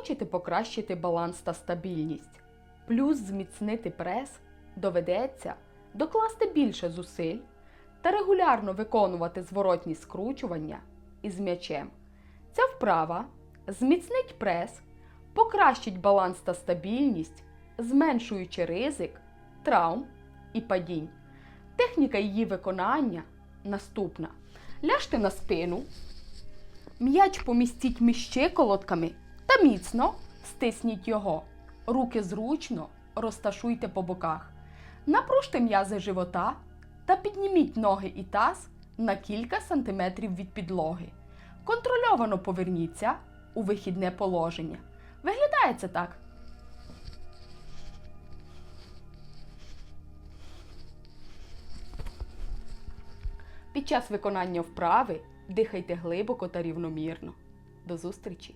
Хочете покращити баланс та стабільність, плюс зміцнити прес, доведеться докласти більше зусиль та регулярно виконувати зворотні скручування із м'ячем. Ця вправа зміцнить прес, покращить баланс та стабільність, зменшуючи ризик, травм і падінь. Техніка її виконання наступна. Ляжте на спину, м'яч помістіть між щиколотками міцно стисніть його. Руки зручно розташуйте по боках. Напружте м'язи живота та підніміть ноги і таз на кілька сантиметрів від підлоги. Контрольовано поверніться у вихідне положення. Виглядає це так. Під час виконання вправи дихайте глибоко та рівномірно. До зустрічі!